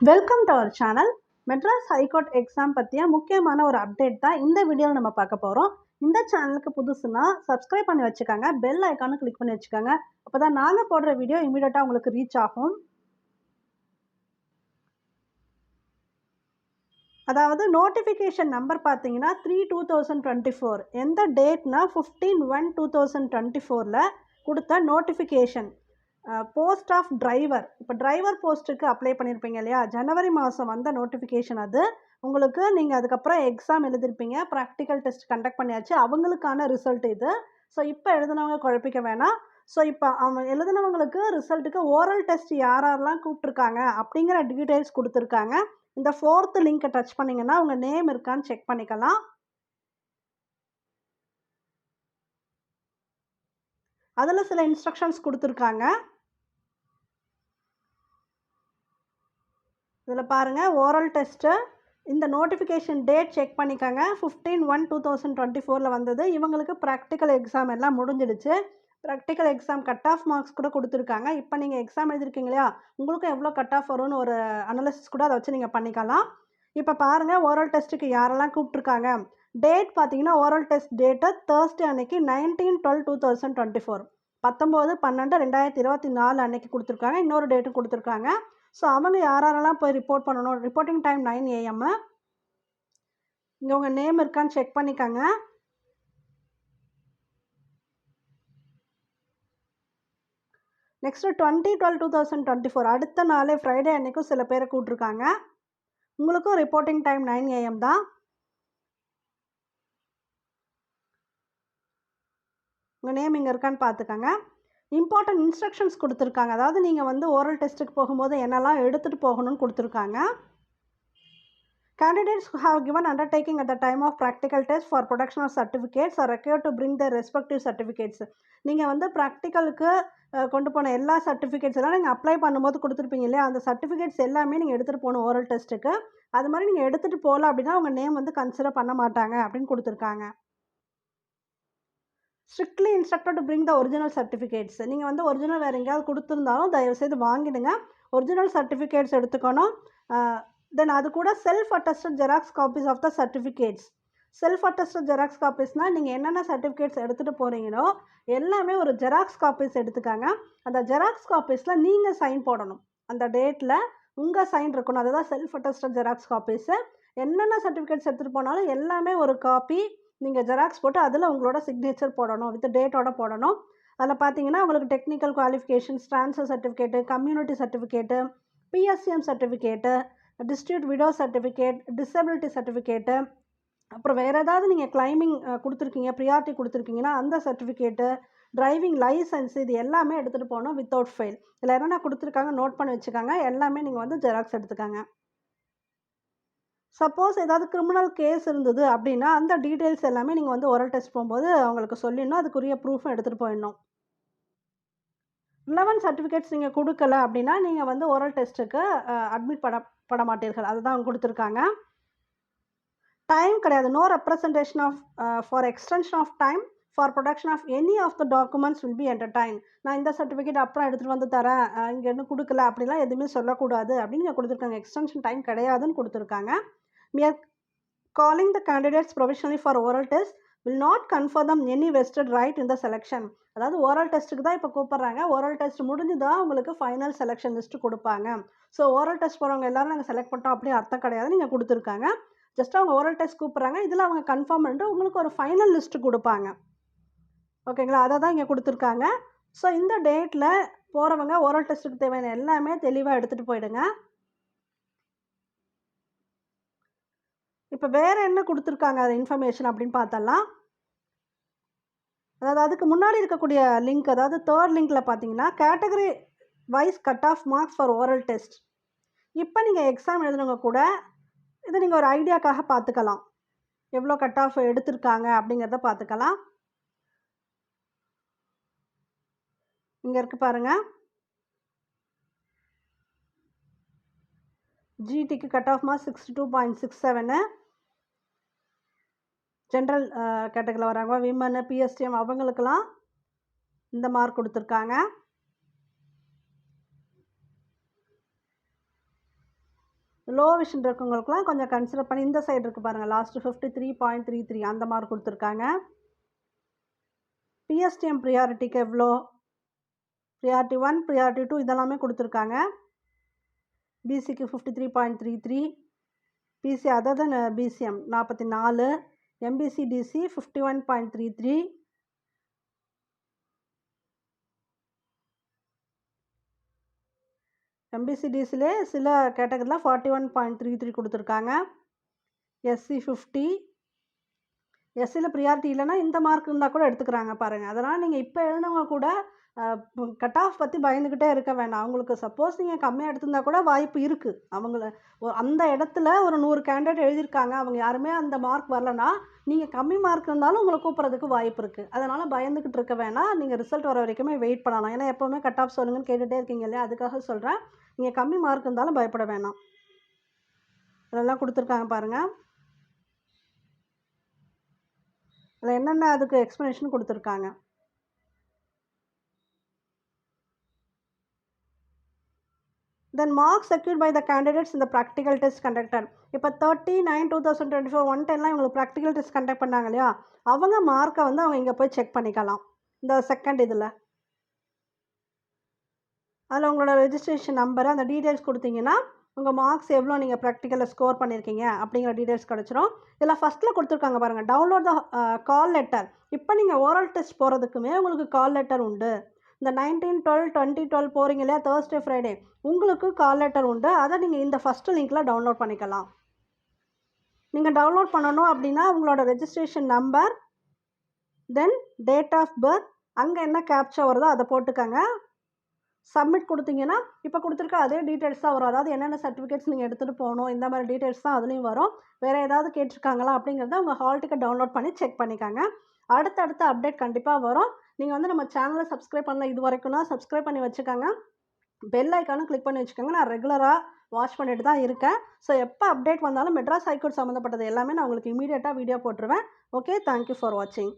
Welcome to our channel Madras high court exam பற்றிய முக்கியமான ஒரு அப்டேட் தான் இந்த வீடியோவில் நம்ம பார்க்க போகிறோம் இந்த சேனலுக்கு புதுசுனா சப்ஸ்கிரைப் பண்ணி வச்சுக்கோங்க. பெல் ஐக்கானும் கிளிக் பண்ணி வச்சுக்கோங்க. அப்போ தான் நாங்கள் போடுற வீடியோ இமீடியட்டாக உங்களுக்கு ரீச் ஆகும். அதாவது நோட்டிஃபிகேஷன் நம்பர் பார்த்தீங்கன்னா three two thousand twenty four எந்த டேட்னா fifteen one two thousand twenty ஃபோரில் கொடுத்த நோட்டிஃபிகேஷன் போஸ்ட் ஆஃப் டிரைவர் இப்போ டிரைவர் போஸ்ட்டுக்கு அப்ளை பண்ணியிருப்பீங்க இல்லையா? ஜனவரி மாதம் வந்த நோட்டிஃபிகேஷன் அது. உங்களுக்கு நீங்கள் அதுக்கப்புறம் எக்ஸாம் எழுதிருப்பீங்க. ப்ராக்டிக்கல் டெஸ்ட் கண்டக்ட் பண்ணியாச்சு. அவங்களுக்கான ரிசல்ட் இது. ஸோ இப்போ எழுதினவங்க குழப்பிக்க வேணாம். ஸோ இப்போ அவன் எழுதினவங்களுக்கு ரிசல்ட்டுக்கு ஓரல் டெஸ்ட் யார் யாரெல்லாம் கூப்பிட்ருக்காங்க அப்படிங்கிற டீட்டெயில்ஸ் கொடுத்துருக்காங்க. இந்த ஃபோர்த்து லிங்க்கை டச் பண்ணிங்கன்னா உங்கள் நேம் இருக்கான்னு செக் பண்ணிக்கலாம். அதில் சில இன்ஸ்ட்ரக்ஷன்ஸ் கொடுத்துருக்காங்க. இதில் பாருங்கள் ஓரல் டெஸ்ட்டு இந்த நோட்டிஃபிகேஷன் டேட் செக் பண்ணிக்கோங்க. Fifteen one two thousand twenty ஃபோரில் வந்தது. இவங்களுக்கு ப்ராக்டிக்கல் எக்ஸாம் எல்லாம் முடிஞ்சிடுச்சு. Practical exam cut off marks கூட கொடுத்துருக்காங்க. இப்போ நீங்கள் எக்ஸாம் எழுதிருக்கீங்க இல்லையா? உங்களுக்கும் எவ்வளோ கட் ஆஃப் வரும்னு ஒரு அனலிசிஸ் கூட அதை வச்சு நீங்கள் பண்ணிக்கலாம். இப்போ பாருங்கள் ஓரல் டெஸ்ட்டுக்கு யாரெல்லாம் கூப்பிட்ருக்காங்க டேட் பார்த்தீங்கன்னா ஓரல் டெஸ்ட் டேட்டை தேர்ஸ்டே அன்னைக்கு nineteen twelve two thousand twenty four பத்தொம்போது பன்னெண்டு ரெண்டாயிரத்தி இருபத்தி நாலு அன்னைக்கு கொடுத்துருக்காங்க. இன்னொரு டேட்டும் கொடுத்துருக்காங்க. ஸோ அவங்க யாரெல்லாம் போய் ரிப்போர்ட் பண்ணணும்? ரிப்போர்ட்டிங் டைம் நைன் ஏஎம்மு இங்கே உங்கள் நேம் இருக்கான்னு செக் பண்ணிக்கோங்க. Next twenty twelve two thousand twenty four அடுத்த நாளே ஃப்ரைடே அன்றைக்கும் சில பேரை கூப்பிட்ருக்காங்க உங்களுக்கும் ரிப்போர்ட்டிங் டைம் நைன் ஏஎம் தான். உங்கள் நேம் இங்கே இருக்கான்னு பார்த்துக்கோங்க. இம்பார்ட்டன்ட் இன்ஸ்ட்ரக்ஷன்ஸ் கொடுத்துருக்காங்க. அதாவது நீங்கள் வந்து ஓரல் டெஸ்ட்டுக்கு போகும்போது என்னெல்லாம் எடுத்துகிட்டு போகணும்னு கொடுத்துருக்காங்க. Candidates who have given undertaking at the time of practical test for production of certificates are required to bring their respective certificates. நீங்கள் வந்து ப்ராக்டிக்கலுக்கு கொண்டு போன எல்லா சர்டிஃபிகேட்ஸ் எல்லாம் நீங்கள் அப்ளை பண்ணும்போது கொடுத்துருப்பீங்க இல்லையா? அந்த சர்டிஃபிகேட்ஸ் எல்லாமே நீங்கள் எடுத்துகிட்டு போகணும் ஓரல் டெஸ்ட்டுக்கு அது மாதிரி நீங்கள் எடுத்துகிட்டு போகல அப்படின்னா உங்கள் நேம் வந்து கன்சிடர் பண்ண மாட்டாங்க அப்படின்னு கொடுத்துருக்காங்க. Strictly instructed to bring the original certificates நீங்கள் வந்து ஒரிஜினல் வேறு எங்கேயாவது கொடுத்துருந்தாலும் தயவுசெய்து வாங்கிடுங்க. ஒரிஜினல் சர்டிஃபிகேட்ஸ் எடுத்துக்கணும். தென் அது கூட self attested xerox copies of the certificates self attested xerox காப்பீஸ்னால் நீங்கள் என்னென்ன சர்டிஃபிகேட்ஸ் எடுத்துகிட்டு போகிறீங்களோ எல்லாமே ஒரு ஜெராக்ஸ் காப்பீஸ் எடுத்துக்காங்க. அந்த ஜெராக்ஸ் காப்பீஸில் நீங்கள் சைன் போடணும். அந்த டேட்டில் உங்கள் சைன் இருக்கணும். அதுதான் செல்ஃப் அட்டஸ்டட் ஜெராக்ஸ் காப்பீஸு என்னென்ன சர்டிஃபிகேட்ஸ் எடுத்துகிட்டு போனாலும் எல்லாமே ஒரு காப்பி நீங்கள் ஜெராக்ஸ் போட்டு அதில் உங்களோட சிக்னேச்சர் போடணும் வித் டேட்டோட போடணும். அதில் பார்த்தீங்கன்னா உங்களுக்கு technical qualifications transfer certificate community certificate PSTM certificate district widow certificate disability certificate அப்புறம் வேறு ஏதாவது நீங்கள் கிளைமிங் கொடுத்துருக்கீங்க ப்ரியாரிட்டி கொடுத்துருக்கீங்கன்னா அந்த சர்டிஃபிகேட்டு டிரைவிங் லைசன்ஸ் இது எல்லாமே எடுத்துகிட்டு போகணும் வித்தவுட் ஃபெயில் இதில் என்னென்ன கொடுத்துருக்காங்க நோட் பண்ணி வச்சுக்காங்க எல்லாமே நீங்கள் வந்து ஜெராக்ஸ் எடுத்துக்காங்க. சப்போஸ் ஏதாவது கிரிமினல் கேஸ் இருந்தது அப்படின்னா அந்த டீட்டெயில்ஸ் எல்லாமே நீங்கள் வந்து ஒரல் டெஸ்ட் போகும்போது அவங்களுக்கு சொல்லிடணும். அதுக்குரிய ப்ரூஃபும் எடுத்துகிட்டு போயிடணும். லெவன் சர்டிஃபிகேட்ஸ் நீங்கள் கொடுக்கல அப்படின்னா நீங்கள் வந்து ஓரல் டெஸ்ட்டுக்கு அட்மிட் பண்ண பட மாட்டீர்கள். அதுதான் அவங்க கொடுத்துருக்காங்க. டைம் கிடையாது. No representation of for extension of time for production of any of the documents will be entertain நான் இந்த சர்டிஃபிகேட் அப்புறம் எடுத்துகிட்டு வந்து தரேன். இங்கே இன்னும் கொடுக்கல அப்படிலாம் எதுவுமே சொல்லக்கூடாது அப்படின்னு நீங்கள் கொடுத்துருக்காங்க. எக்ஸ்டென்ஷன் டைம் கிடையாதுன்னு கொடுத்துருக்காங்க. Mere calling calling the candidates provisionally for oral test. Will not confer them any vested right in the selection. அதாவது ஓரல் டெஸ்ட்டுக்கு தான் இப்போ கூப்பிட்றாங்க. ஓரல் டெஸ்ட் முடிஞ்சு தான் உங்களுக்கு ஃபைனல் செலெக்ஷன் லிஸ்ட்டு கொடுப்பாங்க. ஸோ ஓரல் டெஸ்ட் போகிறவங்க எல்லாரும் நாங்கள் செலக்ட் பண்ணிட்டோம் அப்படியே அர்த்தம் கிடையாது. நீங்கள் கொடுத்துருக்காங்க. ஜஸ்ட் அவங்க ஓரல் டெஸ்ட் கூப்பிட்றாங்க. இதில் அவங்க கன்ஃபார்ம் பண்ணிட்டு உங்களுக்கு ஒரு ஃபைனல் லிஸ்ட்டு கொடுப்பாங்க. ஓகேங்களா அதை தான் இங்கே கொடுத்துருக்காங்க. ஸோ இந்த டேட்டில் போகிறவங்க ஓரல் டெஸ்ட்டுக்கு தேவையான எல்லாமே தெளிவாக எடுத்துகிட்டு போயிடுங்க. இப்போ வேறு என்ன கொடுத்துருக்காங்க அது இன்ஃபர்மேஷன் அப்படின்னு பார்த்தலாம் அதாவது அதுக்கு முன்னாடி இருக்கக்கூடிய லிங்க் அதாவது தேர்ட் லிங்க்கில் பார்த்தீங்கன்னா category wise cut off marks for oral test இப்போ நீங்கள் எக்ஸாம் எழுதுனவங்க கூட இதை நீங்கள் ஒரு ஐடியாக்காக பார்த்துக்கலாம். எவ்வளோ கட் ஆஃப் எடுத்திருக்காங்க அப்படிங்கிறத பார்த்துக்கலாம். இங்கே இருக்கு பாருங்கள் ஜிடிக்கு cut off mark sixty two point six seven general கேட்டகரியில் வராங்க. விமனு பிஎஸ்டிஎம் அவங்களுக்கெல்லாம் இந்த மார்க் கொடுத்துருக்காங்க. லோ விஷன் இருக்கவங்களுக்குலாம் கொஞ்சம் கன்சிடர் பண்ணி இந்த சைடு இருக்குது பாருங்கள் last fifty three point three three அந்த மார்க் கொடுத்துருக்காங்க. பிஎஸ்டிஎம் ப்ரியாரிட்டிக்கு எவ்வளோ? ப்ரியாரிட்டி ஒன் ப்ரியாரிட்டி டூ இதெல்லாமே கொடுத்துருக்காங்க. பிசிக்கு fifty three point three three BC other BCM நாற்பத்தி நாலு. MBCDC fifty one point three three எம்பிசிடிஸில் சில கேட்டகரியில் forty one point three three கொடுத்துருக்காங்க. எஸ்சி ஃபிஃப்டி எஸ்சியில் ப்ரியாரிட்டி இல்லைன்னா இந்த மார்க் இருந்தால் கூட எடுத்துக்கிறாங்க பாருங்கள் அதனால் நீங்கள் இப்போ எழுதுனவங்க கூட கட் ஆஃப் பற்றி பயந்துக்கிட்டே இருக்க வேணாம். அவங்களுக்கு சப்போஸ் நீங்கள் கம்மியாக எடுத்திருந்தா கூட வாய்ப்பு இருக்குது அவங்கள அந்த இடத்துல ஒரு நூறு கேண்டிடேட் எழுதியிருக்காங்க. அவங்க யாருமே அந்த மார்க் வரலனா நீங்கள் கம்மி மார்க் இருந்தாலும் உங்களை கூப்பிட்றதுக்கு வாய்ப்பு இருக்குது அதனால் பயந்துக்கிட்டு இருக்க வேணாம். நீங்கள் ரிசல்ட் வர வரைக்குமே வெயிட் பண்ணலாம். ஏன்னா எப்போவுமே கட் ஆஃப் சொல்லுங்கன்னு கேட்டுகிட்டே இருக்கீங்க இல்லையா? அதுக்காக சொல்கிறேன் நீங்கள் கம்மி மார்க் இருந்தாலும் பயப்பட வேணாம். இதெல்லாம் கொடுத்துருக்காங்க பாருங்கள் அதில் என்னென்ன அதுக்கு எக்ஸ்ப்ளனேஷன் கொடுத்துருக்காங்க? Then marks secured by the candidates இந்த ப்ராக்டிக்கல் டெஸ்ட் கண்டக்டட் இப்போ thirty nine two thousand twenty four one டென்லாம் இவங்களுக்கு ப்ராக்டிக்கல் டெஸ்ட் கண்டக்ட் பண்ணாங்க இல்லையா? அவங்க மார்க்கை வந்து அவங்க இங்கே போய் செக் பண்ணிக்கலாம். இந்த செகண்ட் இதில். அதில் உங்களோட ரெஜிஸ்ட்ரேஷன் நம்பர் அந்த டீட்டெயில்ஸ் கொடுத்தீங்கன்னா உங்கள் மார்க்ஸ் எவ்வளோ நீங்கள் ப்ராக்டிக்கலில் ஸ்கோர் பண்ணியிருக்கீங்க அப்படிங்கிற டீட்டெயில்ஸ் கிடச்சிரும். இதில் ஃபஸ்ட்டில் கொடுத்துருக்காங்க பாருங்கள் download the call uh, letter இப்போ நீங்கள் ஓரல் டெஸ்ட் போகிறதுக்குமே உங்களுக்கு கால் லெட்டர் உண்டு. இந்த நைன்டீன் டுவெல் டுவெண்ட்டி டுவெல் போகிறீங்க இல்லையா? தேர்ஸ்டே ஃப்ரைடே உங்களுக்கு கால் லெட்டர் உண்டு. அதை நீங்கள் இந்த ஃபஸ்ட்டு லிங்க்கில் டவுன்லோட் பண்ணிக்கலாம். நீங்கள் டவுன்லோட் பண்ணணும் அப்படின்னா உங்களோட registration number then date of birth அங்கே என்ன கேப்ச்சா வருதோ அதை போட்டுக்கோங்க. சப்மிட் கொடுத்தீங்கன்னா இப்போ கொடுத்துருக்க அதே டீட்டெயில்ஸ் தான் வரும். அதாவது என்னென்ன சர்டிஃபிகேட்ஸ் நீங்கள் எடுத்துகிட்டு போகணும் இந்த மாதிரி டீட்டெயில்ஸ் தான் அதுலேயும் வரும். வேறு ஏதாவது கேட்டிருக்காங்களா அப்படிங்கிறத உங்கள் ஹால் டிக்கெட் டவுன்லோட் பண்ணி செக் பண்ணிக்கோங்க. அடுத்தடுத்த அப்டேட் கண்டிப்பாக வரும். நீங்கள் வந்து நம்ம சேனலை சப்ஸ்கிரைப் பண்ணல இது வரைக்கும்னா சப்ஸ்கிரைப் பண்ணி வச்சுக்கோங்க. பெல் ஐக்கானும் கிளிக் பண்ணி வச்சுக்கோங்க. நான் ரெகுலராக வாட்ச் பண்ணிட்டு தான் இருக்கேன். ஸோ எப்போ அப்டேட் வந்தாலும் மெட்ராஸ் ஹைகோர்ட் சம்மந்தப்பட்டது எல்லாமே நான் உங்களுக்கு இமீடியட்டாக வீடியோ போட்டுருவேன். ஓகே தேங்க்யூ ஃபார் வாட்சிங்